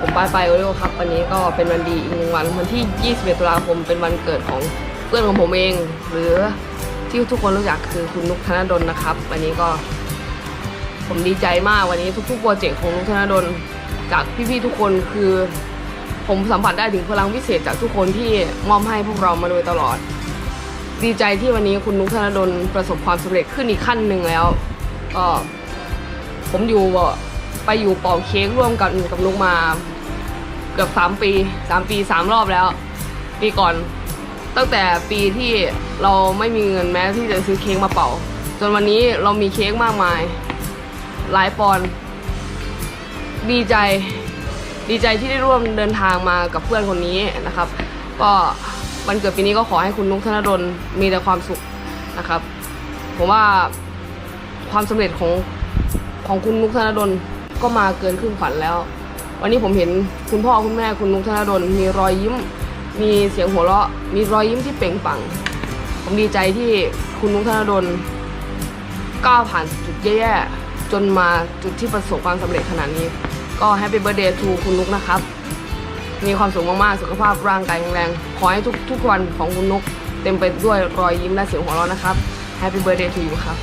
ผมปายไปโอริโอครับวันนี้ก็เป็นวันดีอีกหนึ่งวันวันที่ 21 ตุลาคมเป็นวันเกิดของเพื่อนของผมเอง หรือที่ทุกคนรู้จักคือคุณนุกธนดลนะครับ วันนี้ก็ผมดีใจมากวันนี้ทุกๆโปรเจกต์ของนุกธนดลจากพี่ๆทุกคนคือ ผมสัมผัสได้ถึงพลังพิเศษจากทุกคนที่มอบให้พวกเรามาโดยตลอด ดีใจที่วันนี้คุณนุกธนดลประสบความสำเร็จขึ้นอีกขั้นหนึ่งแล้ว ก็ผมอยู่ ไปอยู่เป่าเค้กร่วมกันกับนุกมา เกือบสามปีสามปีสามรอบแล้ว ปีก่อน ตั้งแต่ปีที่เราไม่มีเงินแม้ที่จะซื้อเค้กมาเป่า จนวันนี้เรามีเค้กมากมาย หลายปอนด์ดีใจดีใจที่ได้ร่วมเดินทางมากับเพื่อนคนนี้นะครับ ก็วันเกิดปีนี้ก็ขอให้คุณนุกธนดลมีแต่ความสุขนะครับผมว่าความสำเร็จของของคุณนุกธนดล ก็มาเกินครึ่งฝันแล้ว วันนี้ผมเห็นคุณพ่อคุณแม่คุณนุกธนดลมีรอยยิ้ม มีเสียงหัวเราะ มีรอยยิ้มที่เปล่งปลั่งผมดีใจที่คุณนุกธนดลก้าวผ่านจุดแย่ๆจนมาจุดที่ประสบความสำเร็จขนาดนี้ ก็แฮปปี้เบ t ร์เดย์ทูคุณนุกนะครับ มีความสุขมากๆ สุขภาพร่างกายแข็งแรง ขอให้ทุกทุกวันของคุณนุกเต็มไปด้วยรอยยิ้มและเสียงหัวเราะนะครับแฮปปี้เบ t ร์เดย์ทูยูครับ